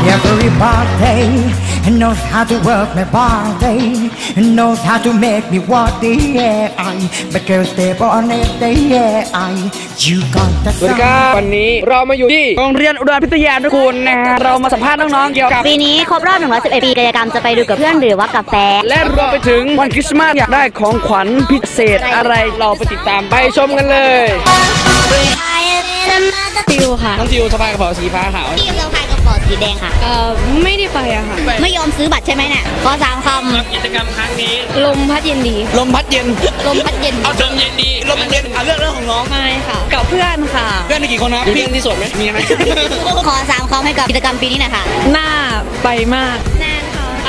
Everybody knows how to work my body, knows how to make me what the I because they born it the I. You got the สวัสดีครับวันนี้เรามาอยู่ที่โรงเรียนอุดรพิทยานุกูลนะฮะเรามาสัมภาษณ์น้องๆเกี่ยวกับ ปีนี้ครบรอบ 111 ปีกิจกรรมจะไปดูกับเพื่อนหรือว่ากับแฟนและรวมไปถึงวันคริสต์มาสอยากได้ของขวัญพิเศษอะไรเราไปติดตามไปชมกันเลย ติวค่ะน้องจิวสบายกระเป๋าสีฟ้าขาวพี่เราพา ยกระเป๋าสีแดงค่ะ เอ่อไม่ได้ไปอะค่ะ ไม่ยอมซื้อบัตรใช่ไหมเนี่ยขอสามคกิจกรรมครั้งนี้ ลมพัดเย็นดี ลมพัดเย็นำลมพัดเย็น เอาลมเย็นดีลมเย็นเอาเรื่องเรื่องของน้องไม่ค่ะ กับเพื่อนค่ะ เพื่อนมีกี่คนนะเพื่อนที่สดไหมมีไหมขอสามคำให้กับกิจกรรมปีนี้หน่อยค่ะหน้าไปมากแนน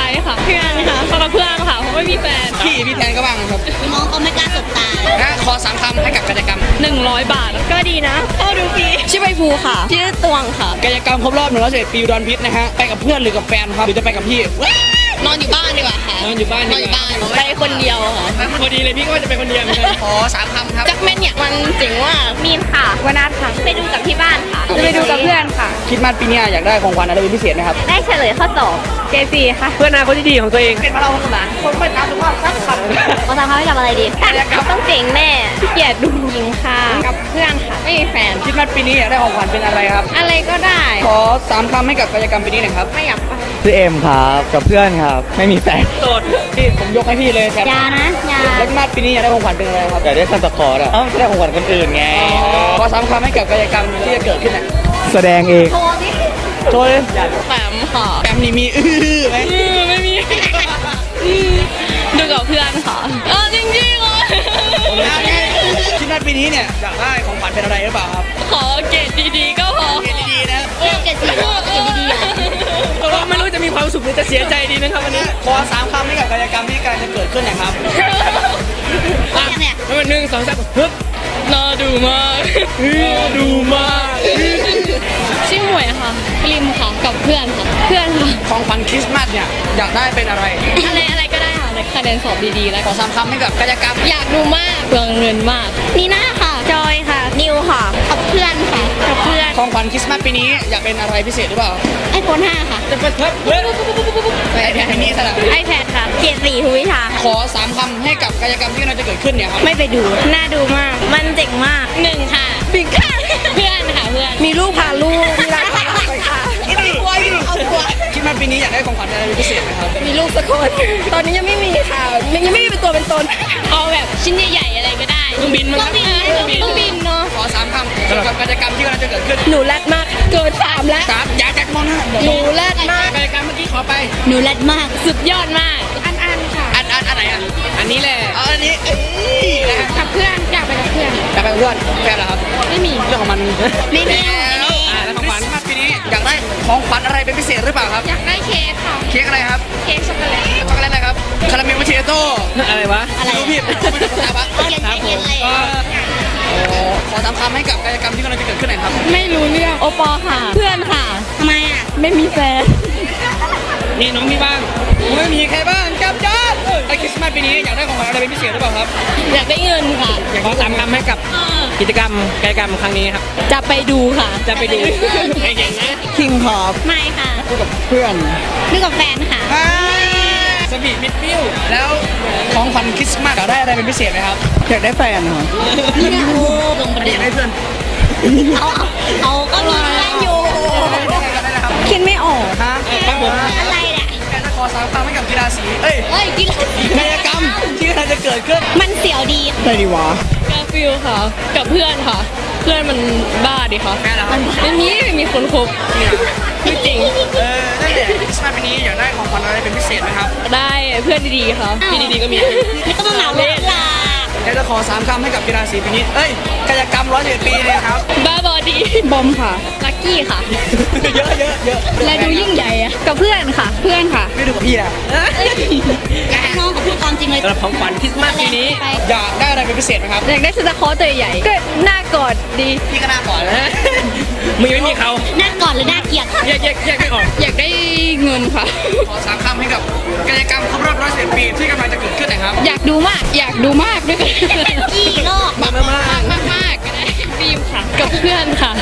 ค่ะไอค่ะเพื่อนค่ะเพราะกับเพื่อนค่ะเพราะไม่มีแฟนพี่พี่แทนก็บ้างครับน้องเขาไม่กล้าสบตานะขอสามคำให้กับกิจกรรม 100 บาทก็ดีนะเข้าดูฟรีชื่อใบภูค่ะชื่อตวงค่ะกิจกรรมครบรอบหนึ่งร้อยสิบปีอุดรพิษนะฮะไปกับเพื่อนหรือกับแฟนครับหรือจะไปกับพี่นอนอยู่บ้านดีกว่าค่ะ นอนอยู่บ้านดีกว่าไปคนเดียวค่ะพอดีเลยพี่ก็ว่าจะไปคนเดียวเหมือนกัน ขอสามคำครับ จักแม่นเนี่ยมันเจ๋งว่ามีนค่ะ วนัทค่ะ ไปดูกับที่บ้านค่ะ จะไปดูกับเพื่อนค่ะ คิดมาสปีเนี้ยอยากได้ของขวัญอะไรเป็นพิเศษไหมครับ ได้เฉลยข้อสอบเจซีค่ะเพื่อนอนาคตที่ดีของตัวเองเป็นมาเราคนหลานคนไม่ตามสุภาพสักคำขอสามคำให้กับอะไรดีต้องเจ๋งแน่ขี้เกียจดูหญิงค่ะ กับเพื่อนค่ะ ไม่มีแฟน คิดมาสปีนี้อยากได้ของขวัญเป็นอะไรครับ อะไรก็ได้ ขอสามคำให้กับกิจกรรมปีนี้หน่อยครับ ไม่อยากไป ชื่อเอ็มครับ กับเพื่อนครับ ไม่มีแฟน โสดพี่ผมยกให้พี่เลยแถมอยานะอยาแล้วมาสปีนี้อยากได้ของขวัญเป็นอะไรครับอยากได้ซันตาคลอร์สอะเอ้าไม่ได้ของขวัญคนอื่นไงขอสามคำให้กับกิจกรรมที่จะเกิดขึ้นน่ะแสดงเองโทรสิโชว์เลยแปมค่ะแปมนี่มีอื้อไหมไม่มีดูกับเพื่อนค่ะเออจริงจริงๆเลยคิดมาสปีนี้เนี่ยอยากได้ของขวัญเป็นอะไรหรือเปล่าครับ ขอเกรดดีๆก็พอเรียนดีๆนะเรื่องเกิดสีเกิดดี จะมีความสุขหรือจะเสียใจดีนะครับวันนี้ขอสามคำให้กับกิจกรรมที่กำลังจะเกิดขึ้นหนะครับว่าเนี่ยแล้วมันหนึ่งสองสามฮึบน่าดูมากดูมากชื่อหมวยค่ะริมค่ะกับเพื่อนค่ะ เพื่อนค่ะ ของขวัญคริสต์มาสเนี่ยอยากได้เป็นอะไร อะไรอะไรก็ได้ ค่ะในคะแนนสอบดีๆแล้วขอสามคำให้กับกิจกรรมอยากดูมากเปลืองเงินมากนีน่าค่ะ จอยค่ะ นิวค่ะกับเพื่อนค่ะกับเพื่อนของขวัญคริสต์มาสปีนี้อยากเป็นอะไรพิเศษหรือเปล่าไอโฟน5ค่ะจะเป็นเพิ่มเพิ่มไอ้แค่นี้สลับไอแพดค่ะเกียรติสีภูวิชาขอสามคำให้กับกิจกรรมที่กำลังจะเกิดขึ้นเนี่ยครับไม่ไปดูน่าดูมาก มันเจ๋งมากหนึ่งค่ะปิงค่ะเพื่อนค่ะเพื่อนมีลูกพาลูกมีร้านขายค่ะคิดมาเอา ตัวคิดมาปีนี้อยากได้ของขวัญอะไรเป็นพิเศษไหมครับ มีลูกสักคน ตอนนี้ยังไม่มีค่ะยังไม่มีเป็นตัวเป็นตน เอาแบบชิ้นใหญ่ๆอะไรก็ได้เครื่องบินมั้งครับเครื่องบินเครื่องบินเนาะขอสามคำเกี่ยวกับกิจกรรมที่กำลังจะเกิดขึ้นหนูแรดมากเกินสามแล้วสามอย่าจัดมองหน้าหนูแรดมากกิจกรรมเมื่อกี้ขอไป หนูแรดมาก สุดยอดมาก อันอันค่ะอันอันอันไหนอะ อันนี้แหละเอาอันนี้เอ้ยนะฮะกับเพื่อนอยากไปกับเพื่อนจะไปกับเพื่อนแฟนเหรอครับ ไม่มี เรื่องของมัน ไม่มีอ่าแล้วของขวัญมาปีนี้อยากได้ของขวัญอะไร เป็นพิเศษหรือเปล่าครับ อยากได้เค้กค่ะ เค้กอะไรครับ เค้กช็อกโกแลต ช็อกโกแลตอะไรครับ คาราเมลมัชเชโต้ อะไรวะอะไรรู้ผิดไม่รู้ภาษาปะเขียนเขียนอะไรก็โอ้ขอสามคำให้กับกิจกรรมที่กำลังจะเกิดขึ้นหน่อยครับ ไม่รู้เรื่องโอปอค่ะ เพื่อนค่ะทำไมอะ ไม่มีแฟน นี่น้องมีบ้างไม่มีใครบ้างกับยอด ไอคริสต์มาสปีนี้อยากได้ของขวัญอะไรเป็นพิเศษหรือเปล่าครับ อยากได้เงินค่ะ อยากขอสามคำให้กับกิจกรรมกิจกรรมครั้งนี้ครับ จะไปดูค่ะ จะไปดูไอเก่งนะคิงครับไม่ค่ะคู่กับเพื่อนดูกับแฟนค่ะสบีมิดฟิวแล้วของขวัญคริสต์มาสอยากได้อะไรเป็นพิเศษไหมครับ อยากได้แฟนครับนี่นะลงประเด็เด็กนได้เพื่อนเอาเอาเอาก็มีเพื่อนอยู่ได้นะครับคิดไม่ออกฮะครับผมอะไร เนี่ยอยากจะขอสามคำให้กับกีฬาสีเอ้ยเฮ้ยกินกิจกรรมที่กำลังจะเกิดขึ้น มันเสียวดีได้ดีวะกาฟิลค่ะ กับเพื่อนค่ะ เพื่อนมันบ้าดิค่ะแม่เหรอครับไม่มีไม่มีคนคบไม่จริง เออนั่นแหละคริสต์มาสปีนี้อยากได้ของขวัญอะไรเป็นพิเศษไหมครับ ได้เพื่อนดีๆค่ะพี่ดีๆก็มีไม่ต้องมาเหมาเลยล่ะอยากจะขอสามคำให้กับกีฬาสีปีนี้ เอ้ยกิจกรรมร้อยเอ็ดปีเลยครับ บ้าบอดีบอมค่ะลั กกี้ค่ะ เยอะเยอะเยอะและดูยิ่งใหญ่อะกับเพื่อนค่ะ เพื่อนค่ะไม่ดูกับพี่นะอยากให้น้องกับพูดความจริงเลยสำหรับของขวัญคริสต์มาสปีนี้ อยากได้อะไรเป็นพิเศษไหมครับอยากได้สตาร์คอร์ตัวใหญ่ๆก็หน้ากอดดีพี่ก็น่าก่อนนะมึงยังไม่มีเขาหน้าก่อนหรือหน้าเกลียดแยกแยกแยกไม่ออกอยากได้เงินค่ะขอสามคำให้กับกิจกรรมครบรอบร้อยสิบปีที่กำลังจะเกิดขึ้นหนะครับ อยากดูมากอยากดูมากด้วยกันกี่โลกมากมากมากมากมากๆก็ได้ ฟิล์มค่ะ กับเพื่อนค่ะ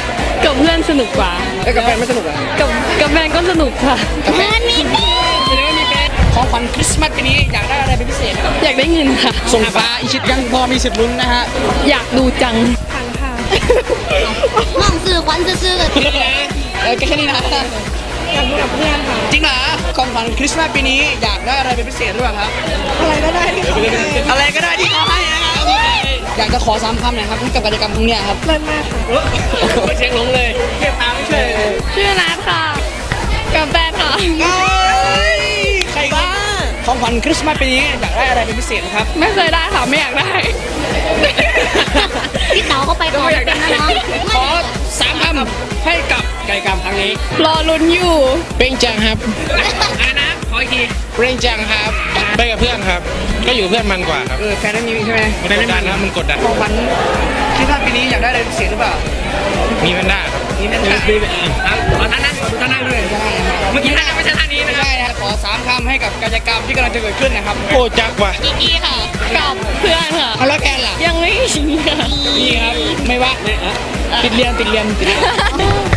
กับเพื่อนสนุกกว่า แล้วกับแฟนไม่สนุกเหรอะกับกับกับแฟนก็สนุกค่ะกับแฟนมีแฟนแสดงว่ามีแฟนของขวัญคริสต์มาสปีนี้อยากได้อะไรเป็นพิเศษครับอยากได้เงินค่ะ ส่งฟ้าอีชิตยังพอมีสิทธิ์ลุ้นนะฮะ อยากดูจังห้องสื่อขวัญซื่อเออแค่นี้นะอยากดูกับเพื่อนค่ะ จริงเหรอของขวัญคริสต์มาสปีนี้อยากได้อะไรเป็นพิเศษหรือเปล่าครับ อะไรก็ได้ที่เขาให้อะไรก็ได้ที่เขาให้นะครับ อยากจะขอสามคำหน่อยครับกับกิจกรรมตรงเนี้ยครับ เลิศมากค่ะเช็คลงเลย เก็บตังค์เฉยชื่อนัทค่ะ กับแฟนค่ะใครบ้าของขวัญคริสต์มาสปีนี้อยากได้อะไรเป็นพิเศษครับ ไม่เคยได้ค่ะ ไม่อยากได้ๆพี่เต๋าก็ไปก่อนอยากได้นะน้องขอสามคำให้กับกิจกรรมครั้งนี้ รอลุ้นอยู่เร่งจังครับ อะไรนะขออีกทีเร่งจังครับไปกับเพื่อนครับ ก็อยู่เพื่อนมันกว่าครับเออแฟนไม่มีใช่ไหมมันกดดันครับมันกดดันของขวัญคริสต์มาสปีนี้อยากได้อะไรพิเศษหรือเปล่า มีแพนด้าครับนี่นั่นขอท่านนั่งขอท่านนั่งด้วยเมื่อกี้ท่านยังไม่ใช่ท่านนี้นะครับใช่ครับขอสามคำให้กับกิจกรรมที่กำลังจะเกิดขึ้นนะครับโอ้จักว่ะกิกกี้ค่ะกับเพื่อนค่ะเอาแล้วแกนล่ะยังไม่ชิงค่ะนี่ครับไม่ว่าติดเรียนติดเรียนติดเรียน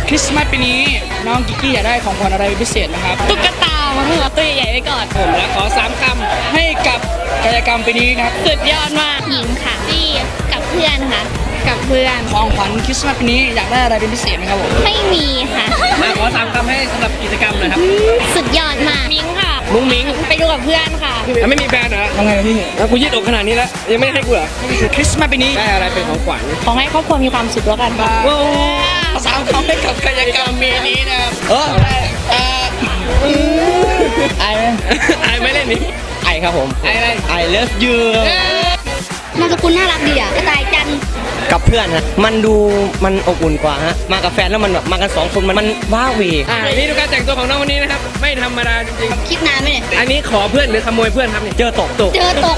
คริสต์มาสปีนี้น้องกิกกี้อยากได้ของขวัญอะไรพิเศษนะครับตุ๊กตา มาหัวตัวใหญ่ๆไว้ก่อน ผมและขอสามคำให้กับกิจกรรมปีนี้ครับ สุดยอดมากหญิงค่ะที่กับเพื่อนค่ะ กับเพื่อนของขวัญคริสต์มาสปีนี้อยากได้อะไรเป็นพิเศษไหมครับผม ไม่มีค่ะมาขอสามคำให้สำหรับกิจกรรมหน่อยครับ สุดยอดมากมิงค่ะมุ้งมิ้งไปดูกับเพื่อนค่ะแล้วไม่มีแฟนเหรอทำไงพี่แล้วกูยืดอกขนาดนี้แล้วยังไม่ให้กูเหรอคริสต์มาสปีนี้ได้อะไรเป็นของขวัญขอให้ครอบครัวมีความสุขแล้วกันค่ะโอ้สามคำให้กับกิจกรรมปีนี้นะครับเออเออ ไอไหมไอไม่เล่นนี่ไอครับผม ไออะไร I love you นามสกุลน่ารักดีอะกระต่ายจันทร์กับเพื่อนฮะ มันดูมันอบอุ่นกว่าฮะ มากับแฟนแล้วมันแบบมากันสองคนมันมันว้าเหวอ่านี่ดูการแต่งตัวของน้องวันนี้นะครับ ไม่ธรรมดาจริงคิดนานไหมเนี่ยๆอันนี้ขอเพื่อนหรือขโมยเพื่อนครับเนี่ย เจอตกตก เจอตก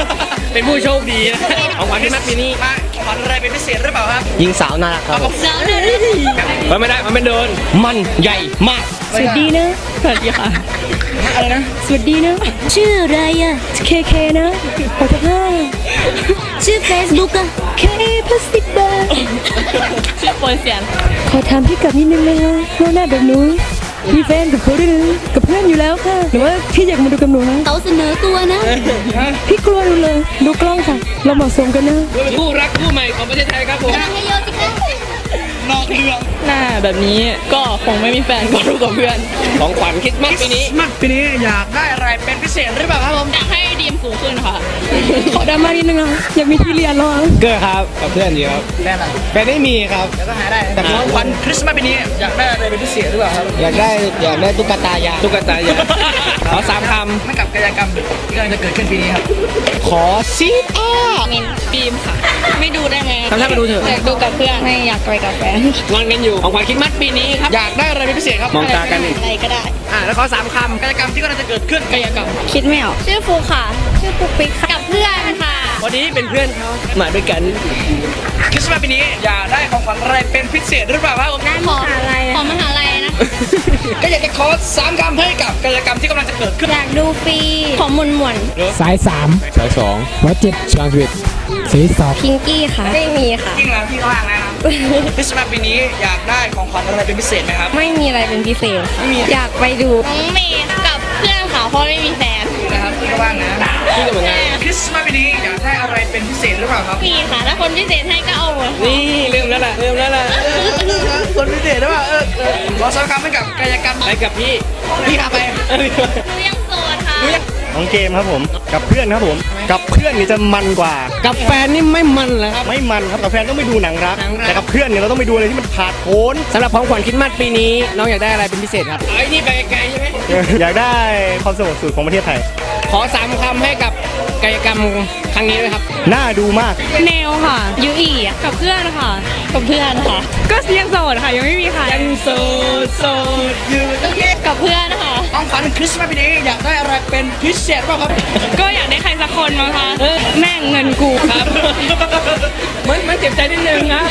เป็นผู้โชคดีนะของขวัญที่มัดปีนี้มา ขวัญอะไรเป็นพิเศษหรือเปล่าครับยิงสาวน่ารักครับเสือเลยมันไม่ได้มันไม่โดนมันใหญ่มากสวัสดีนะสวัสดีค่ะอะไรนะสวัสดีนะชื่ออะไรอะเคเคนะขอโทษค่ะชื่อเฟซบุ๊กอะเคพลาสติกบาร์ชื่อโปรยเสียงขอถามพี่กลับนิดนึงนะคะว่าหน้าแบบหนู มีแฟนกับเขาด้วยนะกับเพื่อนอยู่แล้วค่ะหรือว่าพี่อยากมาดูกับหนูนะเต๋าเสนอตัวนะพี่กลัวดูเลย ดูกล้องค่ะ เราเหมาะสมกันนะคู่รักคู่ใหม่ของประเทศไทยครับผมให้เยอะสิคะนอกเรื่องหน้าแบบนี้ก็คงไม่มีแฟนก็ดูกับเพื่อน ของขวัญคริสต์มาสปีนี้มัสปีนี้อยากได้อะไรเป็นพิเศษหรือเปล่าครับผมอยากให้ดีมสูงขึ้นค่ะ ขอดราม่านิดนึงอะอยากมีที่เรียนแล้วอะเกอร์ครับกับเพื่อนอยู่ครับแฟนอะแฟนไม่มีครับแล้วก็หาได้แต่ของขวัญคริสต์มาสปีนี้อยากได้อะไรเป็นพิเศษหรือเปล่าครับอยากได้อยากได้ตุ๊กตายางตุ๊กตายางขอสามคไม่กับกิจกรรมที่กำลังจะเกิดขึ้นปีนี้ครับำขอซีอ้าเงินฟิล์มค่ะ ไม่ดูได้ไหมทำท่าไปดูเถอะอยากดูกับเพื่อนไม่อยากไปกับแฟนงอนกันอยู่ของขวัญคริสต์มาสปีนี้ครับ อยากได้อะไรเป็นพิเศษครับมองตากันอีกอะไรก็ได้ อ่าแล้วขอสามคำกิจกรรมที่กำลังจะเกิดขึ้นกิจกรรมคิดไม่ออกชื่อฟูค่ะ ชื่อปุ๊กปิ๊กค่ะกับเพื่อนค่ะวันนี้เป็นเพื่อนเขามาด้วยกันคริสต์มาสปีนี้อยากได้ของขวัญอะไรเป็นพิเศษหรือเปล่าครับผมขอขอมหาลัยนะก็อยากจะขอสามคำให้กับกิจกรรมที่กำลังจะเกิดขึ้นอยากดูฟรีขอมวนมวนสายสามสายสองหัวเจ็ดชางชีวิตสีสอบพิงกี้ค่ะไม่มีค่ะจริงแล้วพี่ก็ว่างแล้ว นะคริสต์มาสปีนี้อยากได้ของขวัญอะไรเป็นพิเศษไหมครับ ไม่มีอะไรเป็นพิเศษไม่มีอยากไปดูน้องเมย์กับเพื่อนค่ะเพราะไม่มีแฟนนะครับพี่ก็ว่างนะพี่ก็เหมือนกันคริสต์มาสปีนี้อยากได้อะไรเป็นพิเศษหรือเปล่าครับมีค่ะถ้าคนพิเศษให้ก็เอาหมดนี่เริ่มแล้วล่ะเริ่มแล้วล่ะคนพิเศษหรือเปล่าเออเออขอสามคำให้กับกิจกรรมไปกับพี่พี่พาไปหนูยังโสดค่ะ ของเกมครับผม กับเพื่อนครับผม กับเพื่อนนี่จะมันกว่า กับแฟนนี่ไม่มันแล้วครับ ไม่มันครับ กับแฟนต้องไปดูหนังรัก หนังรัก แต่กับเพื่อนเนี่ยเราต้องไปดูอะไรที่มันผาดโผนสำหรับของขวัญคริสต์มาสปีนี้ น้องอยากได้อะไรเป็นพิเศษครับ ไอ้นี่ไปไกลใช่ไหมอยากได้ความสงบสุขของประเทศไทย ขอสามคำให้กับกิจกรรมครั้งนี้ด้วยครับ น่าดูมาก แนวค่ะยูอีกับเพื่อนค่ะ กับเพื่อนค่ะ ก็ยังโสดค่ะ ยังไม่มีใครยังโสดโสดอยู่กับเพื่อน ค่ะของขวัญคริสต์มาสปีนี้อยากได้อะไรเป็นพิเศษบ้างครับ ก็อยากได้ใครสักคนมั้งคะแม่งเงินกูครับมันมันเจ็บใจนิดนึงนะ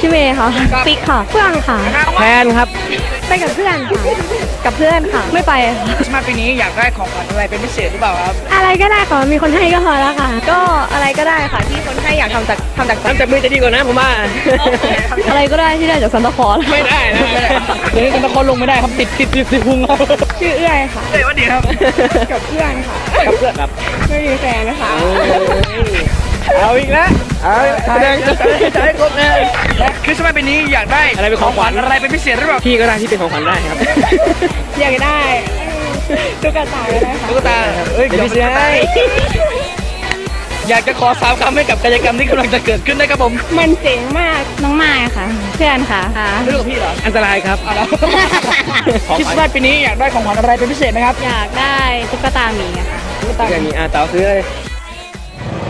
พี่เมย์ค่ะปิ๊กค่ะเพื่อนค่ะแพนครับ ไปกับเพื่อนค่ะกับเพื่อนค่ะ ไม่ไปคริสต์มาสปีนี้อยากได้ของขวัญอะไรเป็นพิเศษหรือเปล่าครับ อะไรก็ได้ค่ะมีคนให้ก็พอแล้วค่ะ ก็อะไรก็ได้ค่ะที่คนให้อยากทำจากทำจากทำจากมือจะดีกว่านะผมว่า อะไรก็ได้ที่ได้จากซันตาคลอสไม่ได้นะไม่ได้เดี๋ยวนี้กันตะคนลงไม่ได้ครับติดติดติดติดพุงครับชื่อเอื้อยค่ะ เฮ้ยวันดีครับ กับเพื่อนค่ะ กับเพื่อนครับ ไม่มีแฟนนะคะ เอาอีกแล้วเอาแสดงจะจะให้ครบนะคริสต์มาสปีนี้อยากได้อะไรเป็นของขวัญอะไรเป็นพิเศษหรือเปล่าพี่ก็ได้ที่เป็นของขวัญได้ครับอยากได้ตุ๊กตาก็ได้ค่ะตุ๊กตาเอ้ยเดี๋ยวพี่เดี๋ยวซื้อให้อยากจะขอสามคำให้กับกิจกรรมที่กำลังจะเกิดขึ้นได้ครับผม มันเจ๋งมากน้องไม้ค่ะ เพื่อนค่ะค่ะเรื่องกับพี่เหรอ อันตรายครับเอาแล้วคริสต์มาสปีนี้อยากได้ของขวัญอะไรเป็นพิเศษไหมครับ อยากได้ตุ๊กตาหมีอะค่ะตุ๊กตาเรื่องนี้อ่าเต๋าซื้อเลย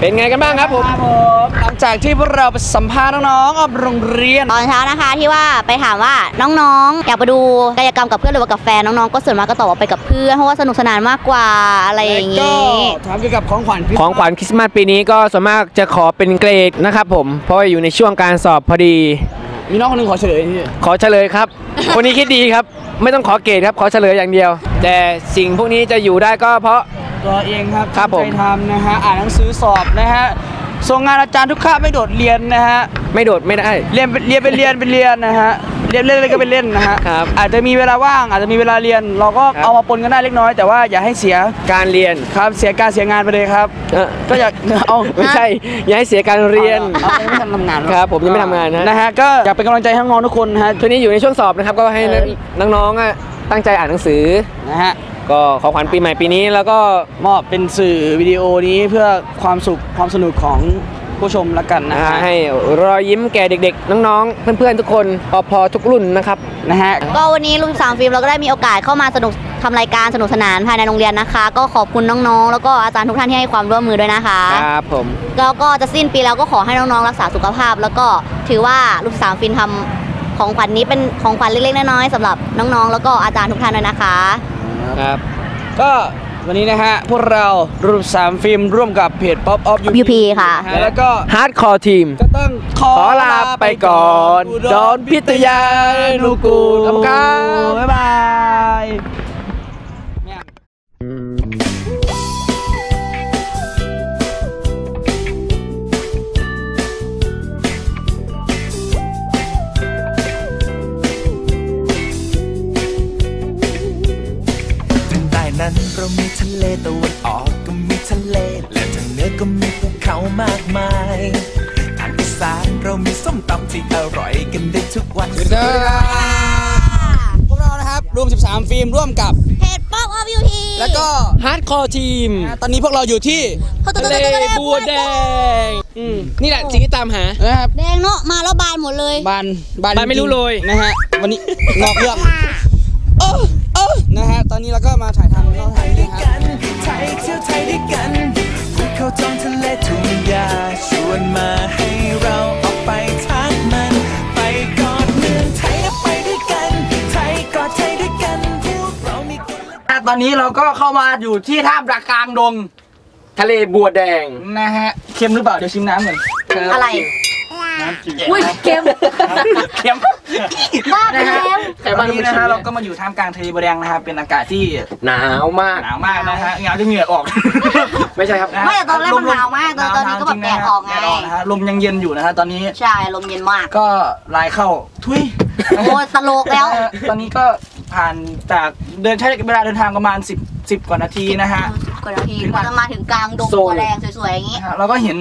เป็นไงกันบ้างครับผมครับผมหลังจากที่พวกเราไปสัมภาษณ์น้องๆอบโรงเรียน ตอนเช้านะคะที่ว่าไปถามว่าน้องๆ อยากไปดูกายกรรมกับเพื่อนหรือว่ากับแฟนน้องๆก็ส่วนมากก็ตอบว่าไปกับเพื่อนเพราะว่าสนุกสนานมากกว่าอะไรอย่างก็นี้ถามเกี่ยวกับของขวัญของขวัญคริสต์มาสปีนี้ก็ส่วนมากจะขอเป็นเกรดนะครับผมเพราะว่าอยู่ในช่วงการสอบพอดี มีน้องคนหนึงขอเฉลยที่ขอเฉลยครับ คนนี้คิดดีครับ ไม่ต้องขอเกรดครับขอเฉลยอย่างเดียว แต่สิ่งพวกนี้จะอยู่ได้ก็เพราะ ตัวเองครับครับผมตั้งใจทำนะฮะอ่านหนังสือสอบนะฮะส่งงานอาจารย์ทุกคาบไม่โดดเรียนนะฮะไม่โดดไม่ได้เรียนเป็นเรียนเป็นเรียนเป็นเรียนนะฮะเรียนเล่นก็เป็นเล่นนะฮะครับอาจจะมีเวลาว่างอาจจะมีเวลาเรียน เราก็ครับเอามาปนกันได้เล็กน้อย แต่ว่าอย่าให้เสียการเรียนครับเสียการเสียงานไปเลยครับเอ่อก็อยากเอาไม่ใช่อย่าให้เสียการเรียนเอาเอาไม่ทำทำงานหอครับผมยังไม่ทำงานนะนะฮะก็อยากเป็นกำลังใจให้น้องๆทุกคนนะฮะช่วงนี้อยู่ในช่วงสอบนะครับก็ให้นักน้องๆอะตั้งใจอ่านหนังสือนะฮะ ก็ของขวัญปีใหม่ปีนี้แล้วก็มอบเป็นสื่อวิดีโอนี้เพื่อความสุขความสนุกของผู้ชมละกันนะนะฮะฮะให้รอยยิ้มแก่เด็กๆ น้องๆ เพื่อนๆ ทุกคนพอพอทุกรุ่นนะครับนะฮะก็วันนี้ลุงสามฟิล์มเราก็ได้มีโอกาสเข้ามาสนุกทำรายการสนุกสนานภายในโรงเรียนนะคะ ก็ขอบคุณน้องๆ แล้วก็อาจารย์ทุกท่านที่ให้ความร่วมมือด้วยนะคะครับผมแล้วก็จะสิ้นปีแล้วก็ขอให้น้องๆ รักษาสุขภาพ แล้วก็ถือว่าลูกสามฟินทำของขวัญนี้เป็นของขวัญเล็กๆน้อยๆสำหรับน้องๆ แล้วก็อาจารย์ทุกท่านด้วยนะคะ ครับ ก็วันนี้นะฮะ พวกเรารูปสามฟิล์มร่วมกับเพจ Pop Up UP ค่ะ แล้วก็ฮาร์ดคอร์ทีมก็ต้องขอขอลาไปก่อน ดอนพิทยาลูกูลครับบ๊ายบาย เรามีทะเลตะวันออกก็มีทะเล และทางเหนือก็มีภูเขามากมายทางอีสานเรามีส้มตำที่อร่อยกันได้ทุกวันพวกเรานะครับรวม 13 ฟิล์มร่วมกับเพจป๊อปออฟยูพีแล้วก็ฮาร์ดคอร์ทีมตอนนี้พวกเราอยู่ที่ทะเลบัวแดงอืมนี่แหละสิ่งที่ตามหานะครับแดงเนาะมาแล้วบานหมดเลยบานบานบานไม่รู้จงๆโรยนะฮะวันนี้นอกเรื่องเออเออ นะฮะ ตอนนี้เราก็มาถ่ายทำนอกถ่ายนี่ครับกันไทยเที่ยวไทยด้วยกันภูเขาท้องทะเลทุ่งหญ้าชวนมาให้เราออกไปทักมัน ไปกอดเมืองไทยและไปด้วยกัน ไทยกอดไทยด้วยกันพวกเรามีกันและตอนนี้เราก็เข้ามาอยู่ที่ท่ามกลางดง ทะเลบัวแดงนะฮะ เค็มหรือเปล่า เดี๋ยวชิมน้ำก่อนอะไร อุ้ยเกมเค็มบ้าไปนะฮะแล้วแต่วันนี้นะฮะเราก็มาอยู่ท่ามกลางทะเลบัวแดงนะครับเป็นอากาศที่หนาวมากหนาวมากนะฮะเหงาจะเหงื่อออก ไม่ใช่ครับะฮะไม่แต่ตอนแรกมันหนาวมากตอนตอนนี้ก็แบบแดดออกไงแดดออกนะฮะลมยังเย็นอยู่นะฮะตอนนี้ใช่ลมเย็นมาก ก็ลายเข้าทุยโอ้ตลกแล้วนะฮะตอนนี้ก็ผ่านจากเดินใช้เวลาเดินทางประมาณ 10 10กว่านาทีนะฮะกว่านาทีกว่าจะมาถึงกลางดงโซนบัวแดงสวยๆอย่างนี้นะฮะเราก็เห็น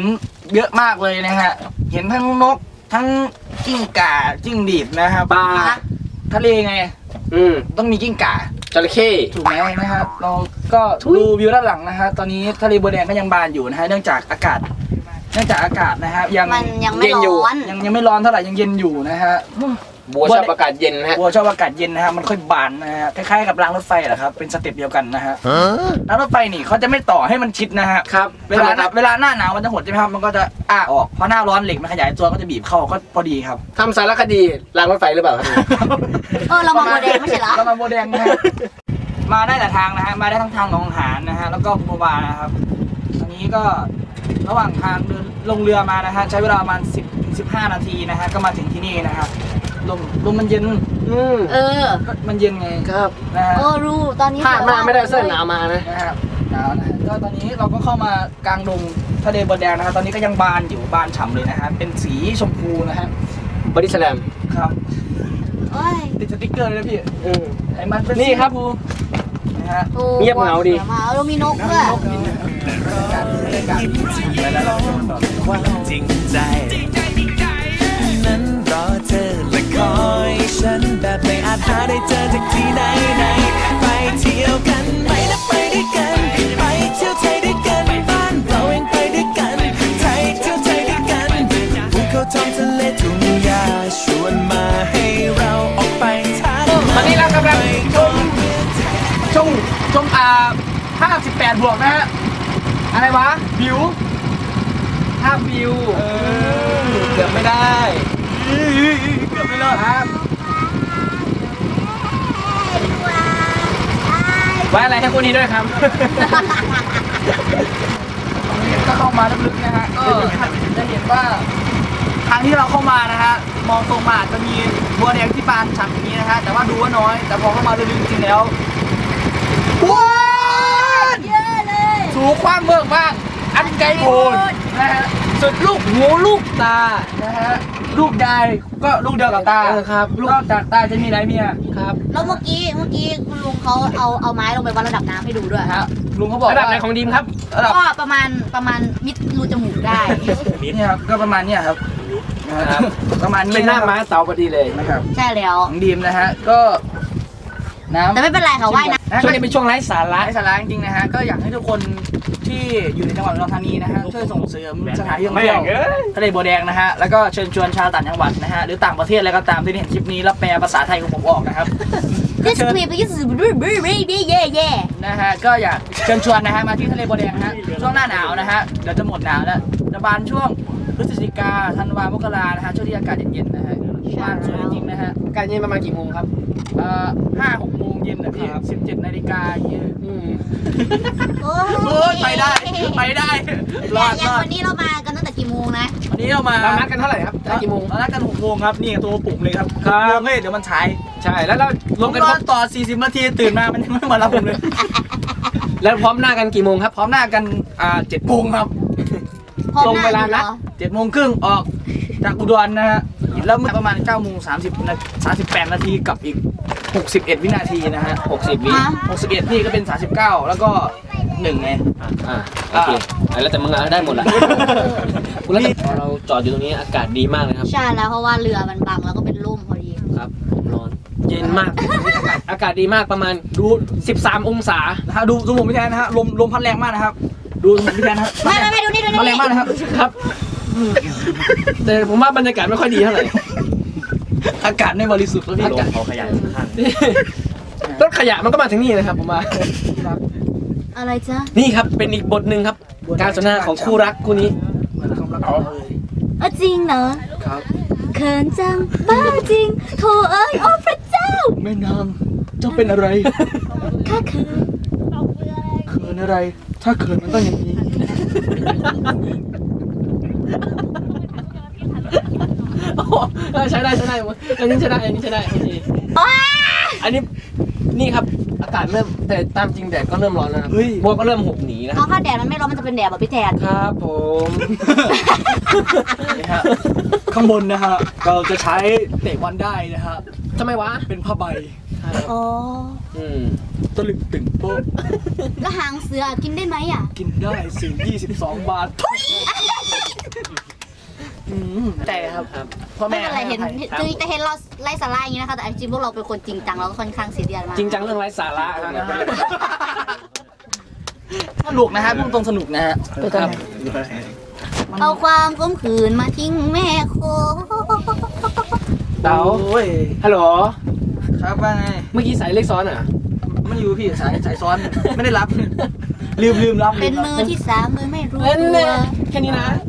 เยอะมากเลยนะฮะ เห็นทั้งนก ทั้งกิ้งก่าจิ้งหรีดนะครับปลา ทะเลไง อืมต้องมีกิ้งก่า จระเข้ ถูกไหมนะครับเราก็ดูวิวด้านหลังนะฮะตอนนี้ทะเลบัวแดงก็ยังบานอยู่นะฮะเนื่องจากอากาศ เนื่องจากอากาศนะฮะยังมันยังไม่เย็นอยู่ ร้อน ยังยังไม่ร้อนเท่าไหร่ยังเย็นอยู่นะฮะ บัวชอบอากาศเย็นนะฮะบัวชอบอากาศเย็นนะฮะมันค่อยบานนะฮะคล้ายๆกับรางรถไฟแหละครับเป็นสเต็ปเดียวกันนะฮะรางรถไฟนี่เขาจะไม่ต่อให้มันชิดนะฮะครับเวลาทำไมครับเวลาหน้าหนาวมันจะหดใช่ไหมครับมันก็จะอ้าออกพอหน้าร้อนเหล็กมันขยายตัวก็จะบีบเข้าก็พอดีครับทำสารคดีรางรถไฟหรือเปล่าครับเออเรามาบัวแดงไม่ใช่เหรอเรามาบัวแดงนะฮะมาได้หลายทางนะฮะมาได้ทั้งทางหนองหานนะฮะแล้วก็บัวบานนะครับอันนี้ก็ระหว่างทางเดินลงเรือมานะฮะใช้เวลาประมาณ10ถึง15 นาทีนะฮะก็มาถึงที่นี่นะครับ ลมลมมันเย็นอืมเออก็มันเย็นไงครับนะฮะเออรู้ตอนนี้พลาดมากไม่ได้เอาเสื้อหนาวมานะ นะครับหนาวนะฮะก็ตอนนี้เราก็เข้ามากลางดงทะเลบนแดงนะครับตอนนี้ก็ยังบานอยู่บานฉ่ำเลยนะฮะเป็นสีชมพูนะฮะบอดี้สแลมครับโอ้ยติดสติ๊กเกอร์เลยนะพี่อืม ไอ้มันเป็นนี่ครับ สีชมพูนะฮะ โอ้เงียบเหงาดีสวยมากแล้วมีนกด้วยความจริงใจ ฉันแบบไม่อาจหาได้เจอจากที่ไหนไหนไปเที่ยวกันไหมนะไปด้วยกันไปเที่ยวไทยด้วยกันบ้านเราเองไปด้วยกันไทยเที่ยวไทยด้วยกันภูเขาท้องทะเลทุ่งหญ้าชวนมาให้เราออกไปทานตอนนี้เรากำลังชมชมชมอ่า58บวกนะฮะอะไรวะวิวภาพวิวเออเกือบไม่ได้เกือบไม่รอดครับ ไว้อะไรให้คนนี้ด้วยครับก็เข้ามาลึกๆนะฮะก็จะเห็นว่าทางที่เราเข้ามานะฮะมองตรงมาอาจจะมีบัวแดงที่บานฉ่ำอย่างนี้นะฮะแต่ว่าดูว่าน้อย แต่พอเข้ามาลึกๆจริงๆแล้วว้าวเยอะเลยสูงความเบิกมากอันไกลโพ้นนะฮะ สุดลูกหูลูกตานะฮะลูกได้ก็ลูกเดียวกับตาเออครับลูกจากตาจะมีอะไรเมียครับแล้วเมื่อกี้เมื่อกี้คุณลุงเขาเอาเอาไม้ลงไปวัดระดับน้ำให้ดูด้วยนะฮะลุงเขาบอกระดับว่าไหนของดีมครับระดับก็ประมาณประมาณมิดรูจมูกได้นี่ครับก็ประมาณเนี้ยครับนะฮะประมาณนี้เป็นหน้าม้าเต่าพอดีเลยนะครับใช่แล้วของดีมนะฮะก็น้ำแต่ไม่เป็นไรค่ะว่ายน้นะช่วงนี้เป็นช่วงไร้สาระร้ายสาระจริงๆนะฮะก็อยากให้ทุกคน ที่อยู่ในจังหวัดอุดรธานีนะฮะช่วยส่งเสริมสถานที่ท่องเที่ยวทะเลบัวแดงนะฮะแล้วก็เชิญชวนชาวต่างจังหวัดนะฮะหรือต่างประเทศอะไรก็ตามที่เห็นคลิปนี้แล้วแปลภาษาไทยของผมออกนะครับำนี่สคริปต์นี่สบรีบรีบรีเย่เย่นะฮะก็อยากเชิญชวนนะฮะมาที่ทะเลบัวแดงนะฮะช่วงหน้าหนาวนะฮะเดี๋ยวจะหมดหนาวแล้วจะบานช่วงพฤศจิกาธันวามกรานะฮะช่วงที่อากาศเย็นๆนะฮะบานสวยจริงๆนะฮะการเย็นประมาณกี่โมงครับเอ่อห้าหกโมงเย็นนะพี่สิบเจ็ดนาฬิกาอย่างเงี้ยอืมโอ้โอ้ยไปได้ไปได้รอดอย่างรอดวันนี้เรามากันตั้งแต่กี่โมงนะ วันนี้เรามาเรานัดกันเท่าไหร่ครับนัดกี่โมงเรานัดกันหกโมงครับนี่ตัวปุ่มเลยครับครับหกโมงเฮ้ยเดี๋ยวมันฉายใช่แล้วเรารลวงมกักันนนครบต่อ40นาทีตื่นมามันยังไม่มารับผมเลย แล้วพร้อมหน้ากันกี่โมงครับ พร้อมหน้ากันอ่าเจ็ดโมงครับพร้อมตรงหน้าเวลาอยู่เหรนัดอเจ็ดโมงครึ่งออกจากอุดรนะฮะ แล้วเมื่อประมาณ9โมง30นา38 นาทีกับอีก 61 วินาทีนะฮะ60วิฮะ61 นี่ก็เป็น 39 แล้วก็1ไงอ่าโอเคอะแล้วแต่มึงอะได้หมดละคุณแล้วแต่พอเราจอดอยู่ตรงนี้อากาศดีมากเลยครับ ใช่แล้วเพราะว่าเรือมันบังแล้วก็เป็นร่มพอดีครับผมร้อนเย็นมากอากาศอากาศดีมากประมาณดู 13 องศานะฮะดูดูผมพี่แทนนะฮะลมลมพัดแรงมากนะครับ ดูผมพี่แทนนะฮะไม่ไม่ไม่ดูนี่ดูพัดแรนี่งมากนะครับครับ แต่ผมว่าบรรยากาศไม่ค่อยดีเท่าไหร่ อากาศไม่บริสุทธิ์แล้วพี่อากาศเขาขยายรถขยะมันก็มาถึงนี่นะครับผมว่า อะไรจ๊ะนี่ครับเป็นอีกบทหนึ่งครับ การสนทนาของคู่รักคู่นี้เหมือนความรักของเราเลยเออจริงเหรอครับ เขินจัง บ้าจริงโถเอ้ยโอ้พระเจ้าแม่นางเจ้าเป็นอะไร ข้าเขินเขินอะไร ถ้าเขินมันต้องอย่างนี้ โอ้โหเออใช้ได้ใช้ได้อันนี้ใช้ได้อันนี้ใช้ได้โอเคอันนี้นี่ครับอากาศเริ่มแต่ตามจริงแดดก็เริ่มร้อนแล้วนะครับเฮ้ย บัวก็เริ่มหกหนีนะเพราะถ้าแดดมันไม่ร้อนมันจะเป็นแดดแบบพี่แทนครับผมนี่ฮะข้างบนนะฮะเราจะใช้เตะบอลได้นะฮะทำไมวะเป็นผ้าใบอ๋ออืมตะลึงตึงโป๊ะแล้วหางเสือกินได้ไหมอะกินได้สิ่ง22 บาทอืม แต่ครับครับพ่อไม่แม่เป็นไรเห็นให้อภัยถึงจะเห็นเราไล่สาระอย่างนี้นะคะแต่จริงๆพวกเราเป็นคนจริงจังเราก็ค่อนข้างซีเรียสมากจริงจังเรื่องไร้สาระครับสนุกนะฮะพูดตรงสนุกนะฮะครับเอาความก้มขืนมาทิ้งแม่โคเต๋าโอ้ยฮัลโหลครับว่าไงเมื่อกี้สายเลขซ้อนเหรอะไม่อยู่พี่สายสายซ้อนไม่ได้รับ ลืมลืมรับเป็นมือที่สามมือไม่รู้เล่นตัเลวยแค่นี้นะจุ๊บบ้า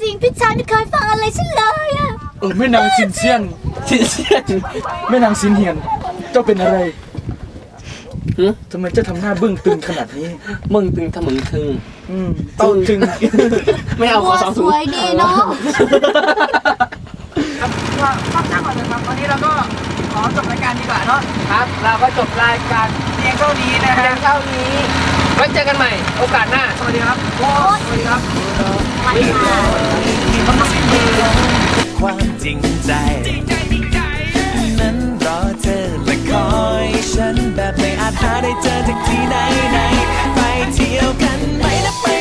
จริงพี่ชายไม่เคยฟังอะไรฉันเลยอะเออแม่นางซินเซียนสิเชียนแม่นางซินเฮียน เจ้าเป็นอะไรหึทำไมจะทำหน้าบึ้งตึงขนาดนี้ มึงตึงทะมึงทึง อืมต้องตึง ไม่เอาขอสองถุงสวยดีเนาะครับว่าพักนั่งก่อนนะครับวันนี้เราก็ขอจบรายการดีกว่าเนาะครับ เราก็จบรายการเพียงเท่านี้นะฮะเพียงเท่านี้ไว้เจอกันใหม่ โอกาสหน้า สวัสดีครับโอ้สวัสดีครับ ความจริงใจ นั้นรอเธอและคอยฉันแบบไม่อาจหาได้เจอจากที่ไหนไหนไปเที่ยวกันไหมนะไป